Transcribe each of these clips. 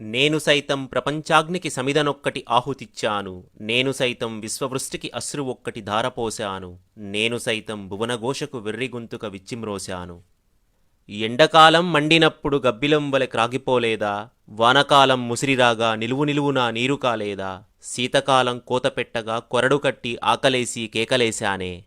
నేను సైతం ప్రపంచాగ్నికి సమిదనొక్కటి ఆహుతిచ్చాను. నేను సైతం విశ్వవృష్టికి అశ్రు ఒక్కటి ధారపోశాను. నేను సైతం భువనఘోషకు వెర్రిగొంతుక విచ్చిమ్రోశాను. ఎండకాలం మండినప్పుడు గబ్బిలం వలె క్రాగిపోలేదా? వానకాలం ముసిరిరాగా నిలువు నిలువునా నీరు కాలేదా? శీతకాలం కోతపెట్టగా కొరడు కట్టి ఆకలేసి కేకలేశానే.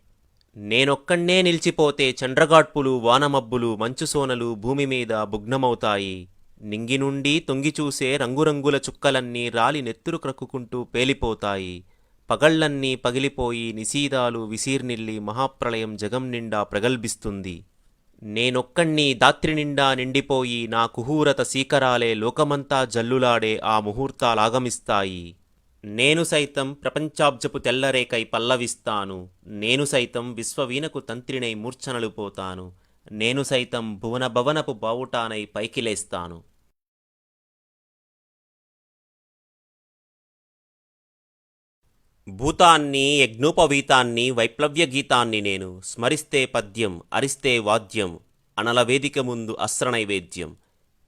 నేనొక్కణ్ణే నిలిచిపోతే చండ్రగాడ్పులు వానమబ్బులు మంచుసోనలు భూమి మీద బుగ్నమవుతాయి నింగి నుండి తొంగిచూసే రంగురంగుల చుక్కలన్నీ రాలి నెత్తురు క్రక్కుకుంటూ పేలిపోతాయి. పగళ్ళన్నీ పగిలిపోయి నిశీదాలు విసీర్నిల్లి మహాప్రళయం జగం నిండా ప్రగల్భిస్తుంది. నేనొక్కణ్ణి దాత్రి నిండా నిండిపోయి నా కుహూరత సీకరాలే లోకమంతా జల్లులాడే ఆ ముహూర్తాలాగమిస్తాయి. నేను సైతం ప్రపంచాబ్జపు తెల్లరేకై పల్లవిస్తాను. నేను సైతం విశ్వవీణకు తంత్రినై మూర్ఛనలు పోతాను నేను సైతం భువన భవనపు బావుటానై పైకిలేస్తాను. భూతాన్ని యజ్ఞోపవీతాన్ని వైప్లవ్య గీతాన్ని నేను స్మరిస్తే పద్యం అరిస్తే వాద్యం అనల వేదిక ముందు అస్రనైవేద్యం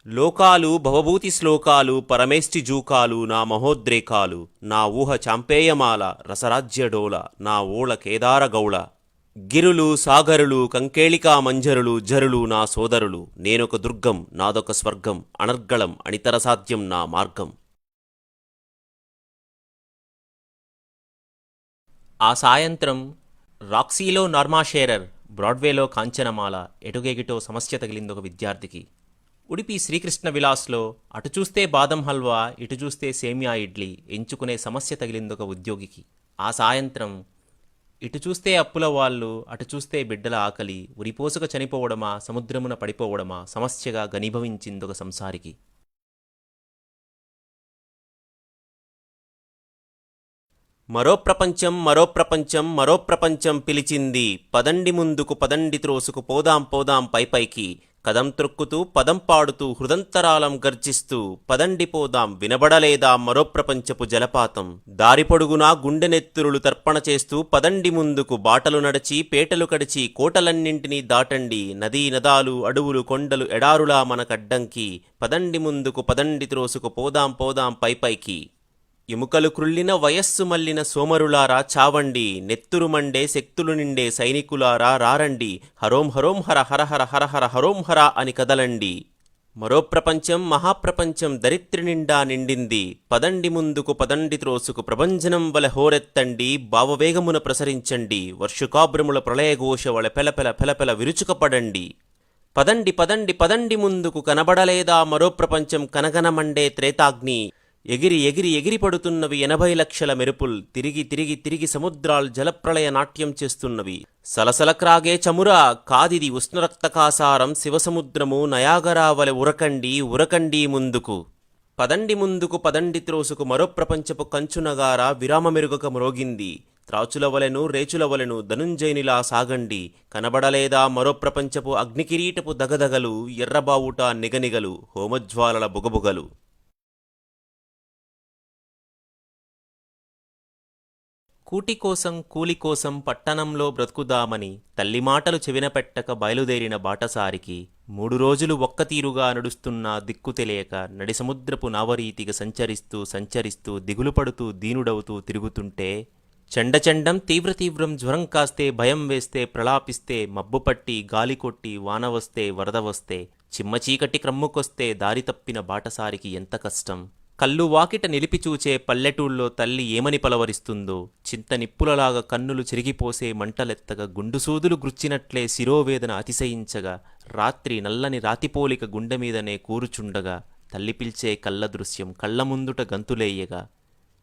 లోకాలు భవభూతి శ్లోకాలు పరమేష్టి జూకాలు నా మహోద్రేకాలు నా ఊహ చాంపేయమాల రసరాజ్యడోల నా ఊళ కేదార గౌళ. గిరులు సాగరులు కంకేళికా మంజరులు జరులు నా సోదరులు నేనొక దుర్గం నాదొక స్వర్గం అనర్గళం అనితర సాధ్యం నా మార్గం. ఆ సాయంత్రం రాక్సీలో నార్మా షేరర్ బ్రాడ్వేలో కాంచనమాల ఎటుగెగిటో సమస్య తగిలిందొక విద్యార్థికి. ఉడిపి శ్రీకృష్ణ విలాస్లో అటు చూస్తే బాదం హల్వా ఇటు చూస్తే సేమియా ఇడ్లీ ఎంచుకునే సమస్య తగిలిందొక ఉద్యోగికి. ఆ సాయంత్రం ఇటు చూస్తే అప్పుల వాళ్ళు అటు చూస్తే బిడ్డల ఆకలి ఉరిపోసుక చనిపోవడమా సముద్రమున పడిపోవడమా సమస్యగా గనిభవించిందొక సంసారికి. మరో ప్రపంచం మరో ప్రపంచం మరో ప్రపంచం పిలిచింది. పదండి ముందుకు పదండి త్రోసుకు పోదాం పోదాం పైపైకి కదం త్రొక్కుతూ పదం పాడుతూ హృదంతరాలం గర్జిస్తూ పదండి పోదాం వినబడలేదా మరో ప్రపంచపు జలపాతం? దారి పొడుగునా గుండెనెత్తురులు తర్పణ చేస్తూ పదండి ముందుకు బాటలు నడిచి పేటలు కడిచి కోటలన్నింటినీ దాటండి. నదీ నదాలు అడవులు కొండలు ఎడారులా మనకడ్డంకి. పదండి ముందుకు పదండి త్రోసుకు పోదాం పోదాం పైపైకి ఎముకలు క్రుళ్ళిన వయస్సు మల్లిన సోమరులారా చావండి నెత్తురు మండే శక్తులు నిండే సైనికులారా రారండి. హరోం హరోం హర హర హర హర హర హరోం హర అని కదలండి. మరో ప్రపంచం మహాప్రపంచం దరిత్రి నిండా నిండింది. పదండి ముందుకు పదండి త్రోసుకు ప్రభంజనం వలె హోరెత్తండి. భావవేగమున ప్రసరించండి. వర్షుకాభ్రముల ప్రళయఘోష వలె పెలపెల పెలపెల విరుచుకపడండి. పదండి పదండి పదండి ముందుకు కనబడలేదా మరో ప్రపంచం కనగనమండే త్రేతాగ్ని? ఎగిరి ఎగిరి ఎగిరి పడుతున్నవి ఎనభై లక్షల మెరుపుల్ తిరిగి తిరిగి తిరిగి సముద్రాలు జలప్రళయ నాట్యం చేస్తున్నవి. సలసలక్రాగే చమురా కాదిది ఉష్ణరక్తకాసారం శివసముద్రము నయాగరావలె ఉరకండి ఉరకండి ముందుకు. పదండి ముందుకు పదండి త్రోసుకు మరో ప్రపంచపు కంచునగార విరామమెరుగక మ్రోగింది. త్రాచుల వలెను రేచుల వలెను ధనుంజయునిలా సాగండి. కనబడలేదా మరో ప్రపంచపు అగ్నికిరీటపు దగదగలు ఎర్రబావుట నిగనిగలు హోమజ్వాలల బుగబుగలు. కూటి కోసం కూలి కోసం పట్టణంలో బ్రతుకుదామని తల్లి మాటలు చెవినపెట్టక బయలుదేరిన బాటసారికి మూడు రోజులు ఒక్కతీరుగా నడుస్తున్నా దిక్కు తెలియక నడిసముద్రపు నావరీతిగా సంచరిస్తూ సంచరిస్తూ దిగులు పడుతూ దీనుడవుతూ తిరుగుతుంటే చండచండం తీవ్ర తీవ్రం జ్వరం కాస్తే భయం వేస్తే ప్రలాపిస్తే మబ్బు పట్టి గాలి కొట్టి వాన వస్తే వరద వస్తే చిమ్మచీకటి క్రమ్ముకొస్తే దారి తప్పిన బాటసారికి ఎంత కష్టం? కళ్ళు వాకిట నిలిపి చూచే పల్లెటూళ్ళలో తల్లి ఏమని పలవరిస్తుందో చింత నిప్పులలాగా కన్నులు చెరిగిపోసే మంటలెత్తగా గుండుసూదులు గుచ్చినట్లే శిరోవేదన అతిశయించగా రాత్రి నల్లని రాతిపోలిక గుండె మీదనే కూరుచుండగా తల్లి పిల్చే కళ్ళ దృశ్యం కళ్ళ ముందుట గంతులేయగా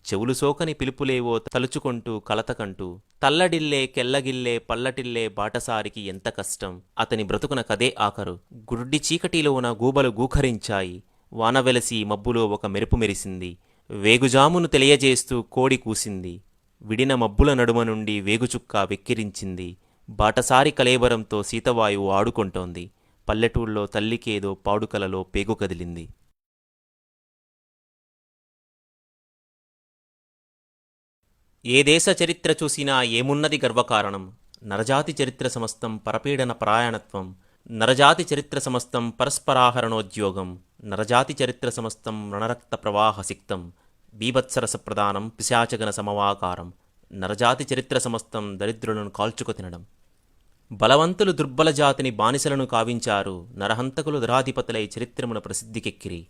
చెవులు సోకని పిలుపులేవో తలుచుకుంటూ కలతకంటూ తల్లడిల్లే కెల్లగిల్లే పల్లటిల్లే బాటసారికి ఎంత కష్టం అతని బ్రతుకున కదే ఆఖరు గుడ్డి చీకటిలోన గూబలు గూఖరించాయి వాన వెలసి మబ్బులో ఒక మెరుపు మెరిసింది. వేగుజామును తెలియజేస్తూ కోడి కూసింది. విడిన మబ్బుల నడుమ నుండి వేగుచుక్క వెక్కిరించింది. బాటసారి కలేబరంతో సీతవాయువు ఆడుకుంటోంది. పల్లెటూళ్ళలో తల్లికేదో పాడుకలలో పేగు కదిలింది. ఏ దేశ చరిత్ర చూసినా ఏమున్నది గర్వకారణం? నరజాతి చరిత్ర సమస్తం పరపీడన పరాయణత్వం. నరజాతి చరిత్ర సమస్తం పరస్పరాహరణోద్యోగం. నరజాతి చరిత్ర సమస్తం రణరక్త ప్రవాహ సిక్తం బీభత్సరస ప్రదానం పిశాచగన సమవాకారం నరజాతి చరిత్ర సమస్తం దరిద్రులను కాల్చుకు తినడం. బలవంతులు దుర్బల జాతిని బానిసలను కావించారు నరహంతకులు ధరాధిపతులై చరిత్రమున ప్రసిద్ధికెక్కిరి.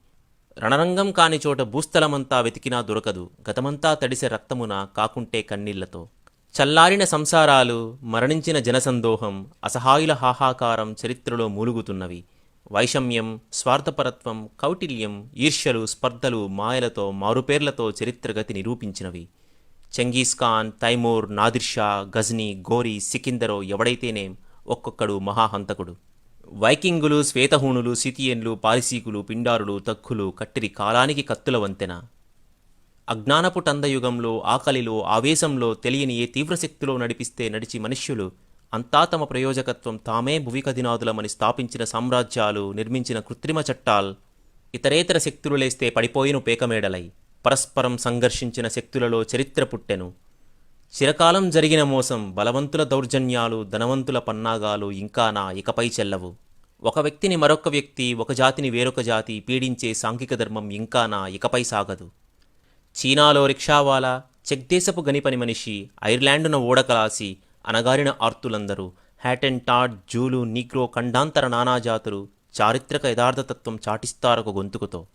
రణరంగం కాని చోట భూస్థలమంతా వెతికినా దొరకదు గతమంతా తడిసె రక్తమున కాకుంటే కన్నీళ్ళతో. చల్లారిన సంసారాలు మరణించిన జనసందోహం అసహాయుల హాహాకారం చరిత్రలో మూలుగుతున్నవి. వైషమ్యం స్వార్థపరత్వం కౌటిల్యం ఈర్ష్యలు స్పర్ధలు మాయలతో మారుపేర్లతో చరిత్రగతి నిరూపించినవి. Genghis Khan Timur Nadir Shah Ghazni Ghori సికిందరో ఎవడైతేనేం ఒక్కొక్కడు మహాహంతకుడు. వైకింగులు శ్వేతహూణులు సితియన్లు పారిసీకులు పిండారులు తక్కులు కట్టిరి కాలానికి కత్తుల వంతెన అజ్ఞానపు టందయుగంలో ఆకలిలో ఆవేశంలో తెలియని ఏ తీవ్రశక్తిలో నడిపిస్తే నడిచి మనుష్యులు అంతా తమ ప్రయోజకత్వం తామే భువికధినాదులమని స్థాపించిన సామ్రాజ్యాలు నిర్మించిన కృత్రిమ చట్టాల్ ఇతరేతర శక్తులు లేస్తే పడిపోయిన పేకమేడలై పరస్పరం సంఘర్షించిన శక్తులలో చరిత్ర పుట్టెను. చిరకాలం జరిగిన మోసం బలవంతుల దౌర్జన్యాలు ధనవంతుల పన్నాగాలు ఇంకా నా ఇకపై చెల్లవు. ఒక వ్యక్తిని మరొక వ్యక్తి ఒక జాతిని వేరొక జాతి పీడించే సాంఘిక ధర్మం ఇంకా నా ఇకపై సాగదు. చీనాలో రిక్షావాలా చెక్ దేశపు గనిపని మనిషి ఐర్లాండున ఓడకలాసి అనగారిన ఆర్తులందరూ హ్యాటెన్ టాడ్ జూలు నీగ్రో ఖండాంతర నానాజాతులు చారిత్రక యథార్థతత్వం చాటిస్తారొక గొంతుకుతో.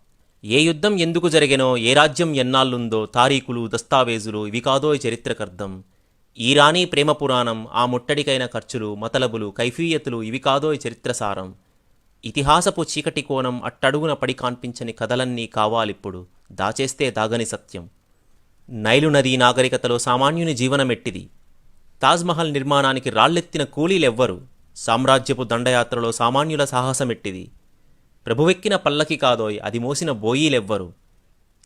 ఏ యుద్ధం ఎందుకు జరిగినో ఏ రాజ్యం ఎన్నాళ్ళుందో తారీఖులు దస్తావేజులు ఇవి కాదో ఈ చరిత్రకర్థం ఈరానీ ప్రేమ పురాణం ఆ ముట్టడికైన ఖర్చులు మతలబులు కైఫీయతులు ఇవి కాదో చరిత్రసారం ఇతిహాసపు చీకటి కోణం అట్టడుగున పడి కాన్పించని కథలన్నీ కావాలిప్పుడు దాచేస్తే దాగని సత్యం. నైలు నదీ నాగరికతలో సామాన్యుని జీవనమెట్టిది. తాజ్మహల్ నిర్మాణానికి రాళ్ళెత్తిన కూలీలెవ్వరు సామ్రాజ్యపు దండయాత్రలో సామాన్యుల సాహసమెట్టిది. ప్రభువెక్కిన పల్లకి కాదోయ్ అది మోసిన బోయీలెవ్వరు.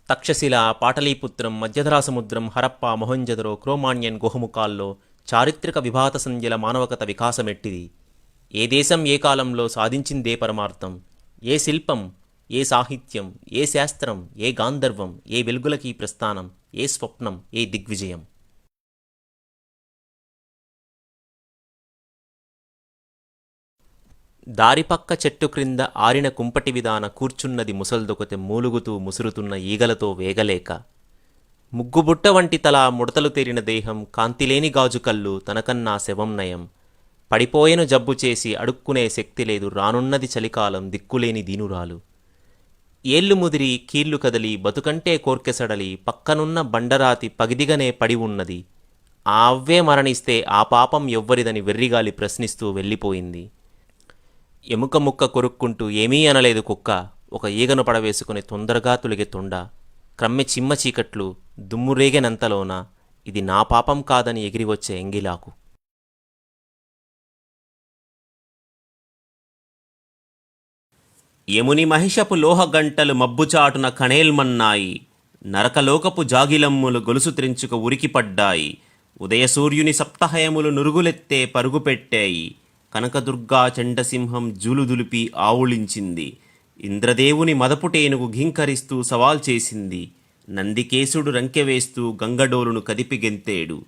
తక్షశిల పాటలీపుత్రం మధ్యధరాసముద్రం హరప్ప మొహంజదరో క్రోమాన్యన్ గుహముఖాల్లో చారిత్రక విభాత సంధ్యల మానవకత వికాసమెట్టిది. ఏ దేశం ఏ కాలంలో సాధించిందే పరమార్థం? ఏ శిల్పం? ఏ సాహిత్యం? ఏ శాస్త్రం? ఏ గాంధర్వం? ఏ వెలుగులకి ప్రస్థానం? ఏ స్వప్నం? ఏ దిగ్విజయం? దారిపక్క చెట్టు క్రింద ఆరిన కుంపటి విధాన కూర్చున్నది ముసల్దొకతే మూలుగుతూ ముసురుతున్న ఈగలతో వేగలేక. ముగ్గుబుట్ట వంటి తల ముడతలు తేరిన దేహం కాంతిలేని గాజు కళ్ళు తనకన్నా శవం నయం. పడిపోయెను జబ్బు చేసి అడుక్కునే శక్తి లేదు రానున్నది చలికాలం దిక్కులేని దీనురాలు. ఏళ్ళు ముదిరి కీళ్ళు కదలి బతుకంటే కోర్కెసడలి పక్కనున్న బండరాతి పగిదిగనే పడి ఉన్నది. ఆ అవ్వే మరణిస్తే ఆ పాపం ఎవ్వరిదని వెర్రిగాలి ప్రశ్నిస్తూ వెళ్ళిపోయింది. ఎముక ముక్క కొరుక్కుంటూ ఏమీ అనలేదు కుక్క. ఒక ఈగను పడవేసుకుని తొందరగా తొలిగే తొండ. క్రమ్మె చిమ్మ చీకట్లు దుమ్మురేగెనంతలోన ఇది నా పాపం కాదని ఎగిరివచ్చే ఎంగిలాకు. యముని మహిషపు లోహగంటలు మబ్బుచాటున కణేల్మన్నాయి. నరకలోకపు జాగిలమ్ములు గొలుసు త్రించుక ఉరికిపడ్డాయి. ఉదయసూర్యుని సప్తహయములు నురుగులెత్తే పరుగుపెట్టాయి కనకదుర్గా చండసింహం జూలుదులిపి ఆవుళించింది. ఇంద్రదేవుని మదపుటేనుగు ఘింకరిస్తూ సవాల్ చేసింది. నందికేశుడు రంకెవేస్తూ గంగడోలును కదిపి గెంతేడు.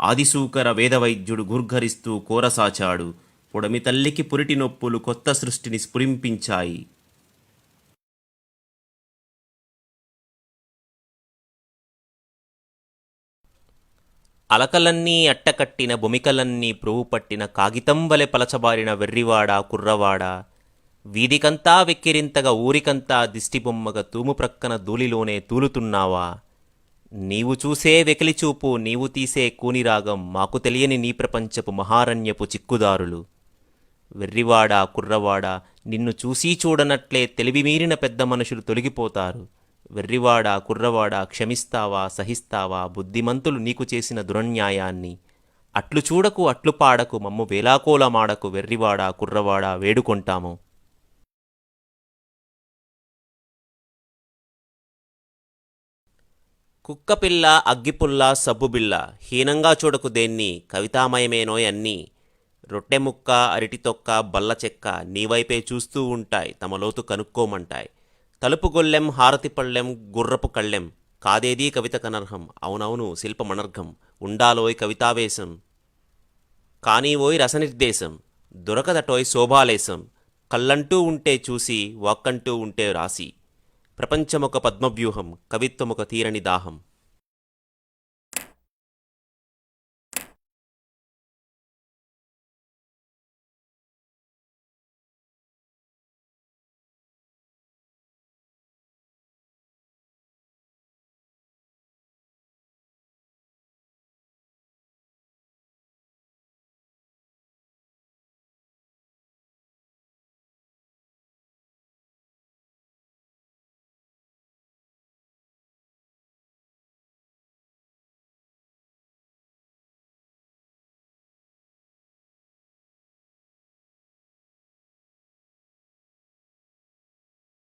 ఆదిశూకర వేదవైద్యుడు గుర్ఘరిస్తూ కోరసాచాడు. పొడమి తల్లికి పురిటి నొప్పులు కొత్త సృష్టిని స్ఫురింపించాయి. అలకలన్నీ అట్టకట్టిన బొమికలన్నీ ప్రోవుపట్టిన కాగితం వలె పలచబారిన వెర్రివాడ కుర్రవాడ వీధికంతా వెక్కిరింతగా ఊరికంతా దిష్టిబొమ్మగా తూము ప్రక్కన ధూళిలోనే తూలుతున్నావా? నీవు చూసే వెకిలిచూపు నీవు తీసే కూనిరాగం మాకు తెలియని నీ ప్రపంచపు మహారణ్యపు చిక్కుదారులు. వెర్రివాడ కుర్రవాడ నిన్ను చూసీ చూడనట్లే తెలివిమీరిన పెద్ద మనుషులు తొలగిపోతారు. వెర్రివాడా కుర్రవాడా క్షమిస్తావా సహిస్తావా బుద్ధిమంతులు నీకు చేసిన దురన్యాయాన్ని అట్లు చూడకు అట్లు పాడకు మమ్ము వేలాకోలమాడకు వెర్రివాడా కుర్రవాడా వేడుకొంటాము. కుక్కపిల్ల అగ్గిపుల్ల సబ్బుబిల్ల హీనంగా చూడకు దేన్ని కవితామయమేనోయ్ అన్నీ. రొట్టెముక్క అరటి తొక్క నీవైపే చూస్తూ ఉంటాయి తమ లోతు కనుక్కోమంటాయి. తలుపు గొల్లెం గుర్రపు కళ్ళెం. కాదేదీ కవిత కనర్హం? అవునవును శిల్పమనర్ఘం. ఉండాలోయ్ కవితావేశం. కానీ రసనిర్దేశం. దొరకదటోయ్ శోభాలేశం. కళ్ళంటూ ఉంటే చూసి వాక్కంటూ ఉంటే రాసి. ప్రపంచమొక పద్మవ్యూహం కవిత్వమొక తీరని దాహం.